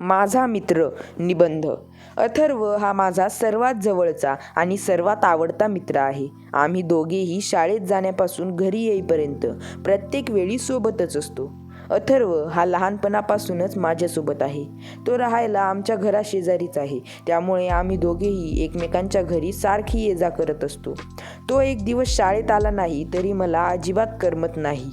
माझा मित्र निबंध. अथर्व हा माझा सर्वात जवळचा आणि सर्वात आवडता मित्र आहे. आम्ही दोघेही शाळेत जाण्यापासून घरी येईपर्यंत प्रत्येक वेळी सोबतच असतो. अथर्व हा लहानपणापासूनच माझ्यासोबत आहे. तो राहायला आमच्या घराशेजारीच आहे. त्यामुळे आम्ही दोघेही एकमेकांच्या घरी सारखी ये जा करत असतो. तो एक दिवस शाळेत आला नाही तरी मला अजिबात करमत नाही.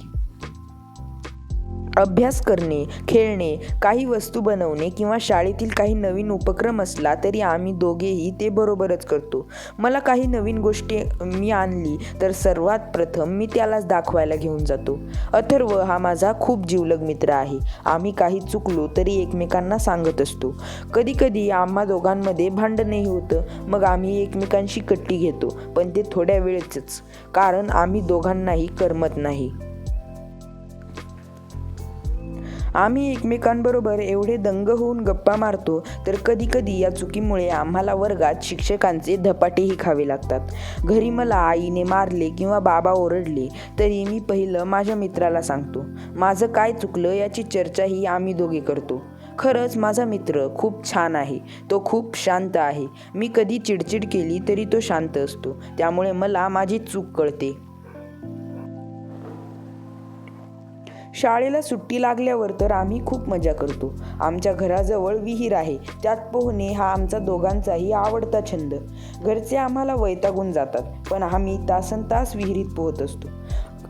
अभ्यास करणे खेळणे काही वस्तू बनवणे किंवा शाळेतील काही नवीन उपक्रम असला तरी आम्ही दोघेही ते बरोबरच करतो. मला काही नवीन गोष्टी मी आणली तर सर्वात प्रथम मी त्यालाच दाखवायला घेऊन जातो. अथर्व हा माझा खूप जीवलग मित्र आहे. आम्ही काही चुकलो तरी एकमेकांना सांगत असतो. कधीकधी आम्हा दोघांमध्ये भांडणही होतं. मग आम्ही एकमेकांशी कट्टी घेतो पण ते थोड्या वेळेतच कारण आम्ही दोघांनाही करमत नाही. आम्ही एकमेकांबरोबर एवढे दंग होऊन गप्पा मारतो तर कधीकधी या चुकीमुळे आम्हाला वर्गात शिक्षकांचे धपाटेही खावे लागतात. घरी मला आईने मारले किंवा बाबा ओरडले तरी मी पहिलं माझ्या मित्राला सांगतो. माझं काय चुकलं याची चर्चाही आम्ही दोघे करतो. खरंच माझा मित्र खूप छान आहे तो खूप शांत आहे. मी कधी चिडचिड केली तरी तो शांत असतो त्यामुळे मला माझी चूक कळते. शाळेला सुट्टी लागल्यावर तर आम्ही खूप मजा करतो. आमच्या घराजवळ विहीर आहे. त्यात पोहणे हा आमचा दोघांचाही आवडता छंद. घरचे आम्हाला वैतागून जातात पण आम्ही तासन तास विहिरीत पोहत असतो.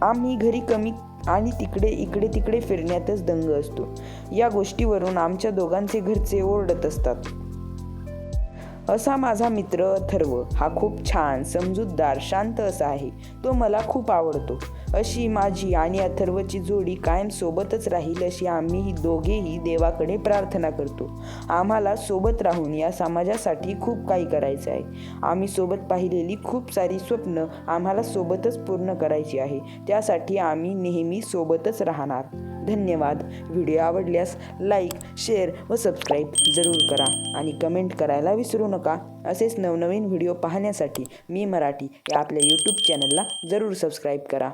आम्ही घरी कमी आणि तिकडे इकडे तिकडे फिरण्यातच दंग असतो. या गोष्टीवरून आमच्या दोघांचे घरचे ओरडत असतात. असा माझा मित्र अथर्व हा खूप छान समजूतदार शांत असा आहे. तो मला खूप आवडतो. अशी माझी आणि अथर्वची जोडी कायम सोबतच राहील अशी आम्ही दोघेही देवाकडे प्रार्थना करतो. आम्हाला सोबत राहून या समाजासाठी खूप काही करायचं आहे. आम्ही सोबत पाहिलेली खूप सारी स्वप्न आम्हाला सोबतच पूर्ण करायची आहे. त्यासाठी आम्ही नेहमी सोबतच राहणार. धन्यवाद. व्हिडिओ आवडल्यास लाईक शेअर व सबस्क्राईब जरूर करा आणि कमेंट करायला विसरू नका. असेच नवनवीन व्हिडिओ पाहण्यासाठी मी मराठी या आपल्या यूट्यूब चॅनलला जरूर सबस्क्राईब करा.